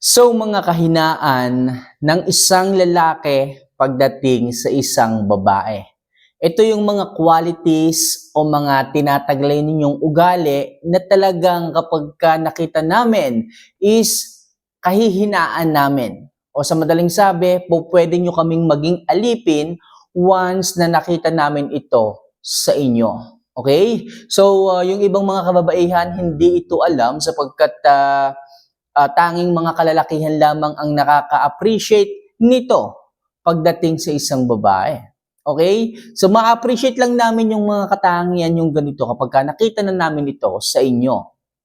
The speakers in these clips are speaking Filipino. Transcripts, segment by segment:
So mga kahinaan ng isang lalaki pagdating sa isang babae. Ito yung mga qualities o mga tinataglay ninyong ugali na talagang kapag ka nakita namin is kahihinaan namin. O sa madaling sabi, po pwede nyo kaming maging alipin once na nakita namin ito sa inyo. Okay? So, uh, yung ibang mga kababaihan, hindi ito alam sapagkat uh, uh, tanging mga kalalakihan lamang ang nakaka-appreciate nito pagdating sa isang babae. Okay? So, ma-appreciate lang namin yung mga katangian yung ganito kapag ka nakita na namin ito sa inyo.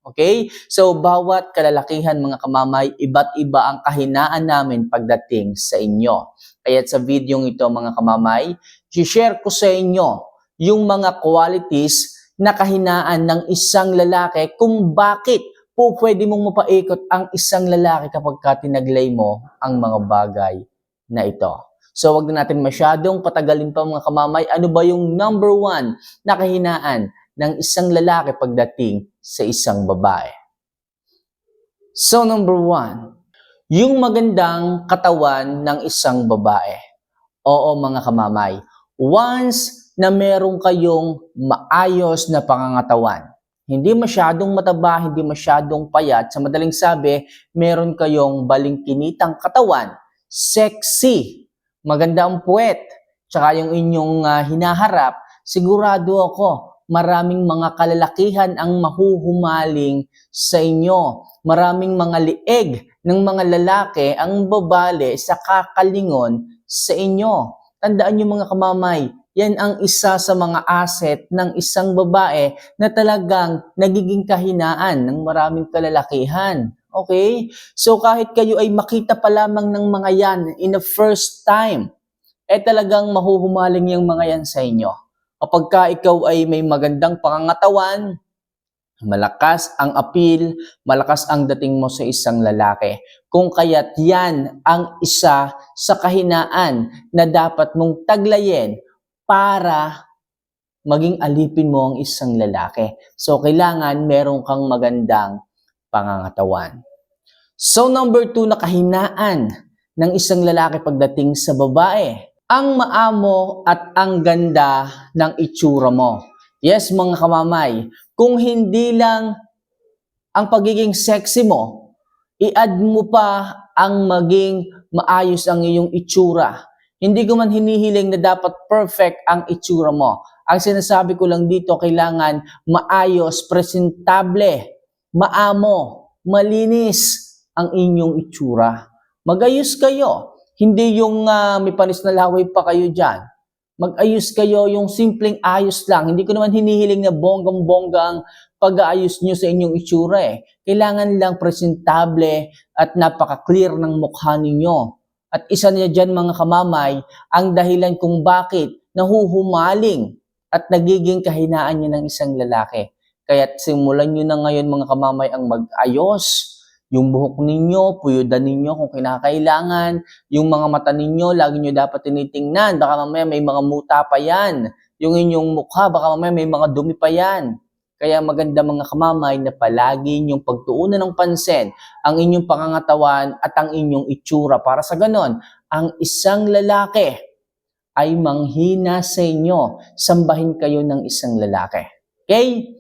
Okay? So, bawat kalalakihan mga kamamay, iba't iba ang kahinaan namin pagdating sa inyo. Kaya sa video ito mga kamamay, share ko sa inyo yung mga qualities na kahinaan ng isang lalaki kung bakit po pwede mong mapaikot ang isang lalaki kapag ka tinaglay mo ang mga bagay na ito. So wag na natin masyadong patagalin pa mga kamamay. Ano ba yung number one na kahinaan ng isang lalaki pagdating sa isang babae? So number one, yung magandang katawan ng isang babae. Oo mga kamamay, once na meron kayong maayos na pangangatawan, hindi masyadong mataba, hindi masyadong payat, sa madaling sabi, meron kayong balingkinitang katawan, sexy, maganda ang puwet, tsaka yung inyong uh, hinaharap, sigurado ako, maraming mga kalalakihan ang mahuhumaling sa inyo. Maraming mga lieg ng mga lalaki ang babali sa kakalingon sa inyo. Tandaan niyo mga kamamay, yan ang isa sa mga asset ng isang babae na talagang nagiging kahinaan ng maraming kalalakihan. Okay? So kahit kayo ay makita pa lamang ng mga yan in the first time, eh talagang mahuhumaling yung mga yan sa inyo. Kapag ka ikaw ay may magandang pangangatawan, malakas ang appeal, malakas ang dating mo sa isang lalaki. Kung kaya't yan ang isa sa kahinaan na dapat mong taglayin para maging alipin mo ang isang lalaki. So, kailangan meron kang magandang pangangatawan. So, number two na kahinaan ng isang lalaki pagdating sa babae ang maamo at ang ganda ng itsura mo. Yes, mga kamamay, kung hindi lang ang pagiging sexy mo, i-add mo pa ang maging maayos ang iyong itsura. Hindi ko man hinihiling na dapat perfect ang itsura mo. Ang sinasabi ko lang dito, kailangan maayos, presentable, maamo, malinis ang inyong itsura. Magayos kayo. Hindi yung uh, may panis na laway pa kayo dyan. Mag-ayos kayo yung simpleng ayos lang. Hindi ko naman hinihiling na bonggang-bongga ang pag-aayos nyo sa inyong itsura eh. Kailangan lang presentable at napaka-clear ng mukha ninyo. At isa niya dyan mga kamamay, ang dahilan kung bakit nahuhumaling at nagiging kahinaan niyo ng isang lalaki. Kaya simulan nyo na ngayon mga kamamay ang mag-ayos, yung buhok ninyo, puyudan ninyo kung kinakailangan. Yung mga mata ninyo, lagi nyo dapat tinitingnan. Baka mamaya may mga muta pa yan. Yung inyong mukha, baka mamaya may mga dumi pa yan. Kaya maganda mga kamamay na palagi inyong pagtuunan ng pansin ang inyong pangangatawan at ang inyong itsura. Para sa ganon, ang isang lalaki ay manghina sa inyo. Sambahin kayo ng isang lalaki. Okay?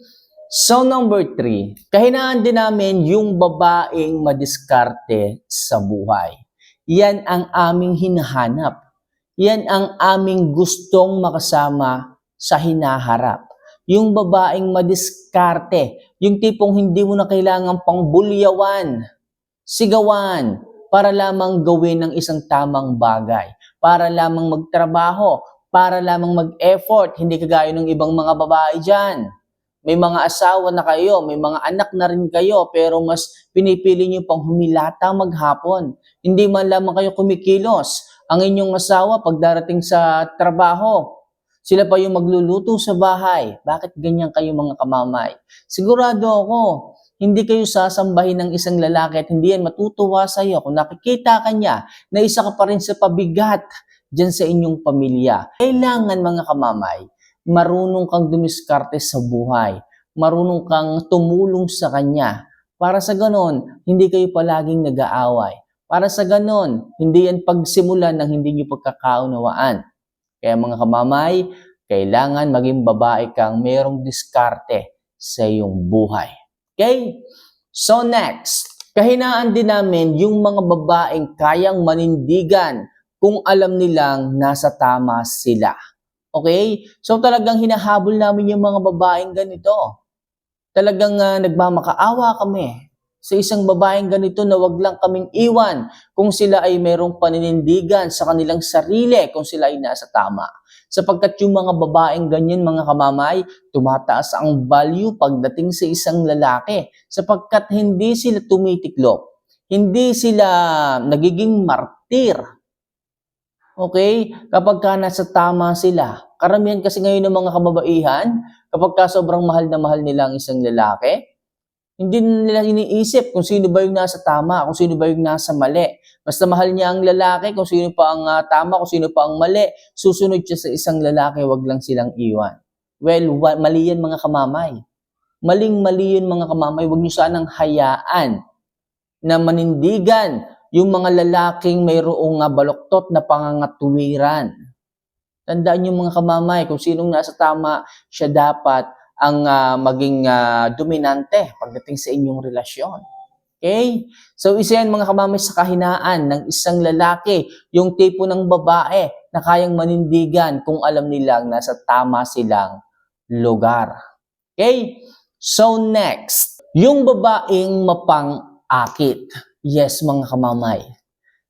So number three, kahinaan din namin yung babaeng madiskarte sa buhay. Yan ang aming hinahanap. Yan ang aming gustong makasama sa hinaharap. Yung babaeng madiskarte, yung tipong hindi mo na kailangan pang bulyawan, sigawan, para lamang gawin ng isang tamang bagay, para lamang magtrabaho, para lamang mag-effort, hindi kagaya ng ibang mga babae dyan may mga asawa na kayo, may mga anak na rin kayo, pero mas pinipili niyo pang humilata maghapon. Hindi man lamang kayo kumikilos. Ang inyong asawa, pag darating sa trabaho, sila pa yung magluluto sa bahay. Bakit ganyan kayo mga kamamay? Sigurado ako, hindi kayo sasambahin ng isang lalaki at hindi yan matutuwa sa iyo kung nakikita ka niya na isa ka pa rin sa pabigat dyan sa inyong pamilya. Kailangan mga kamamay, marunong kang dumiskarte sa buhay. Marunong kang tumulong sa kanya Para sa ganon, hindi kayo palaging nag-aaway. Para sa ganon, hindi yan pagsimulan ng hindi nyo pagkakaunawaan. Kaya mga kamamay, kailangan maging babae kang mayroong diskarte sa iyong buhay. Okay? So next, kahinaan din namin yung mga babaeng kayang manindigan kung alam nilang nasa tama sila. Okay? So talagang hinahabol namin yung mga babaeng ganito. Talagang ah, nagmamakaawa kami sa isang babaeng ganito na wag lang kaming iwan kung sila ay merong paninindigan sa kanilang sarili kung sila ay nasa tama. Sapagkat yung mga babaeng ganyan mga kamamay, tumataas ang value pagdating sa isang lalaki sapagkat hindi sila tumitiklop. Hindi sila nagiging martir. Okay? Kapag ka nasa tama sila. Karamihan kasi ngayon ng mga kababaihan, kapag ka sobrang mahal na mahal nila ang isang lalaki, hindi nila iniisip kung sino ba yung nasa tama, kung sino ba yung nasa mali. Basta mahal niya ang lalaki, kung sino pa ang ah, tama, kung sino pa ang mali, susunod siya sa isang lalaki, wag lang silang iwan. Well, mali yan mga kamamay. Maling-mali yun mga kamamay, wag niyo sanang hayaan na manindigan yung mga lalaking mayroong nga baloktot na pangangatuwiran. Tandaan niyo mga kamamay, kung sinong nasa tama, siya dapat ang ah, maging ah, dominante pagdating sa inyong relasyon. Okay? So isa yan mga kamamay sa kahinaan ng isang lalaki, yung tipo ng babae na kayang manindigan kung alam nilang nasa tama silang lugar. Okay? So next, yung babaeng mapang-akit. Yes mga kamamay.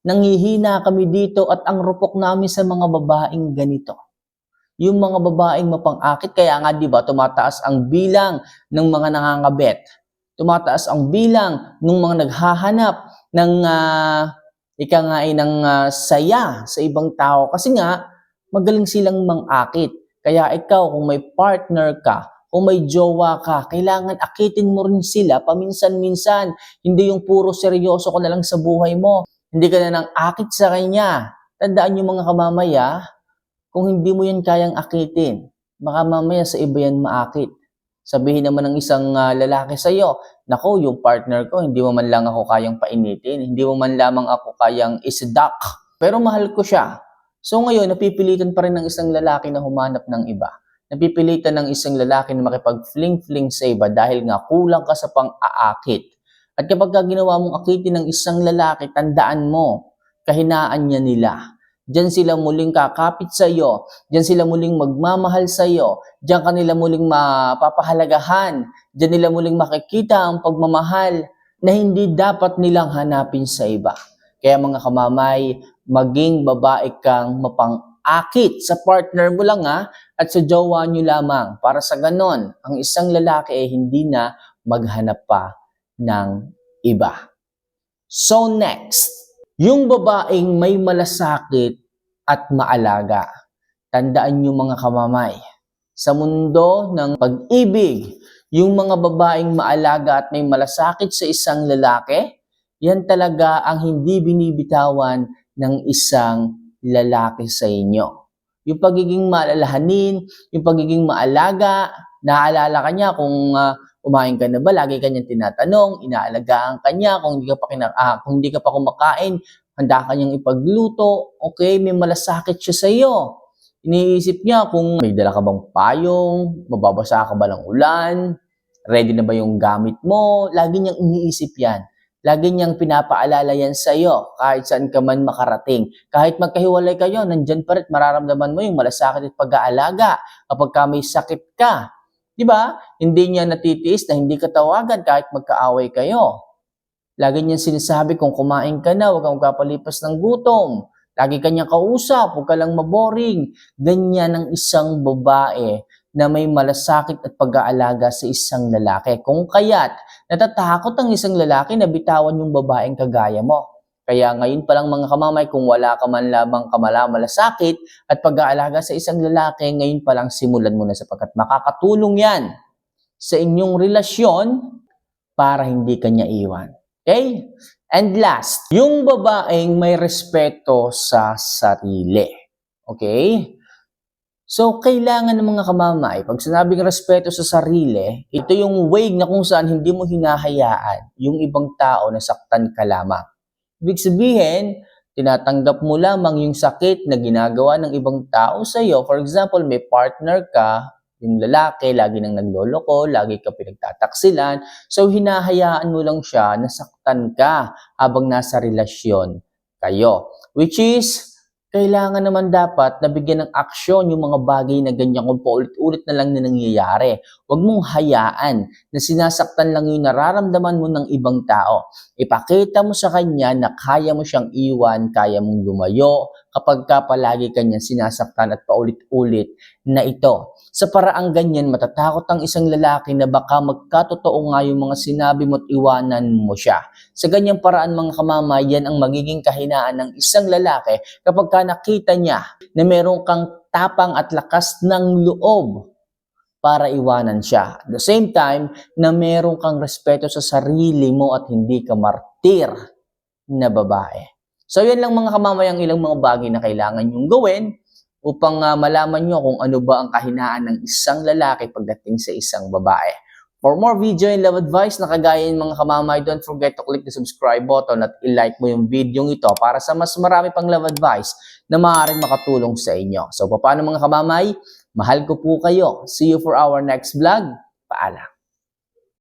Nangihina kami dito at ang rupok namin sa mga babaeng ganito yung mga babaeng mapang-akit. Kaya nga, di ba, tumataas ang bilang ng mga nangangabet. Tumataas ang bilang ng mga naghahanap ng ah, ika nga ay ng ah, saya sa ibang tao. Kasi nga, magaling silang mang-akit. Kaya ikaw, kung may partner ka, kung may jowa ka, kailangan akitin mo rin sila paminsan-minsan. Hindi yung puro seryoso ko na lang sa buhay mo. Hindi ka na nang akit sa kanya. Tandaan yung mga kamamaya, kung hindi mo yan kayang akitin, baka mamaya sa iba yan maakit. Sabihin naman ng isang ah, lalaki sa iyo, nako, yung partner ko, hindi mo man lang ako kayang painitin, hindi mo man lamang ako kayang isdak, pero mahal ko siya. So ngayon, napipilitan pa rin ng isang lalaki na humanap ng iba. Napipilitan ng isang lalaki na makipag-fling-fling sa iba dahil nga kulang ka sa pang-aakit. At kapag ka ginawa mong akitin ng isang lalaki, tandaan mo, kahinaan niya nila. Diyan sila muling kakapit sa iyo. Diyan sila muling magmamahal sa iyo. Diyan kanila muling mapapahalagahan. Diyan nila muling makikita ang pagmamahal na hindi dapat nilang hanapin sa iba. Kaya mga kamamay, maging babae kang mapang-akit sa partner mo lang ha, at sa jowa nyo lamang. Para sa ganon, ang isang lalaki ay hindi na maghanap pa ng iba. So next, yung babaeng may malasakit at maalaga. Tandaan nyo mga kamamay, sa mundo ng pag-ibig, yung mga babaeng maalaga at may malasakit sa isang lalaki, yan talaga ang hindi binibitawan ng isang lalaki sa inyo. Yung pagiging maalalahanin, yung pagiging maalaga, naalala ka niya kung ah, kumain ka na ba, lagi kanyang tinatanong, inaalagaan ka niya, kung hindi ka pa, kina, ah, kung hindi ka pa kumakain, handa ka niyang ipagluto, okay, may malasakit siya sa iyo. Iniisip niya kung may dala ka bang payong, mababasa ka ba ng ulan, ready na ba yung gamit mo, lagi niyang iniisip yan. Lagi niyang pinapaalala yan sa iyo kahit saan ka man makarating. Kahit magkahiwalay kayo, nandyan pa rin, mararamdaman mo yung malasakit at pag-aalaga kapag ka may sakit ka. Di ba? Hindi niya natitiis na hindi ka tawagan kahit magkaaway kayo. Lagi niya sinasabi kung kumain ka na, huwag kang kapalipas ng gutom. Lagi ka niya kausap, huwag ka lang maboring. Ganyan ang isang babae na may malasakit at pag-aalaga sa isang lalaki. Kung kaya't natatakot ang isang lalaki na bitawan yung babaeng kagaya mo. Kaya ngayon pa lang mga kamamay, kung wala ka man lamang kamala malasakit at pag-aalaga sa isang lalaki, ngayon pa lang simulan mo na sapagkat makakatulong yan sa inyong relasyon para hindi kanya iwan. Okay? And last, yung babaeng may respeto sa sarili. Okay? So, kailangan ng mga kamamay, pag sinabing respeto sa sarili, ito yung way na kung saan hindi mo hinahayaan yung ibang tao na saktan ka lamang. Ibig sabihin, tinatanggap mo lamang yung sakit na ginagawa ng ibang tao sa iyo. For example, may partner ka, yung lalaki, lagi nang nagloloko, lagi ka pinagtataksilan. So, hinahayaan mo lang siya na saktan ka habang nasa relasyon kayo. Which is, kailangan naman dapat na bigyan ng aksyon yung mga bagay na ganyan kung paulit-ulit na lang na nangyayari. Huwag mong hayaan na sinasaktan lang yung nararamdaman mo ng ibang tao. Ipakita mo sa kanya na kaya mo siyang iwan, kaya mong lumayo kapag ka palagi kanya sinasaktan at paulit-ulit na ito. Sa paraang ganyan, matatakot ang isang lalaki na baka magkatotoo nga yung mga sinabi mo at iwanan mo siya. Sa ganyang paraan mga kamamayan ang magiging kahinaan ng isang lalaki kapag ka nakita niya na meron kang tapang at lakas ng loob para iwanan siya. At the same time, na meron kang respeto sa sarili mo at hindi ka martir na babae. So yan lang mga kamamayang ilang mga bagay na kailangan nyong gawin upang ah, malaman nyo kung ano ba ang kahinaan ng isang lalaki pagdating sa isang babae. For more video and love advice na kagaya yung mga kamamay, don't forget to click the subscribe button at i-like mo yung video ito para sa mas marami pang love advice na maaaring makatulong sa inyo. So, paano mga kamamay? Mahal ko po kayo. See you for our next vlog. Paalam.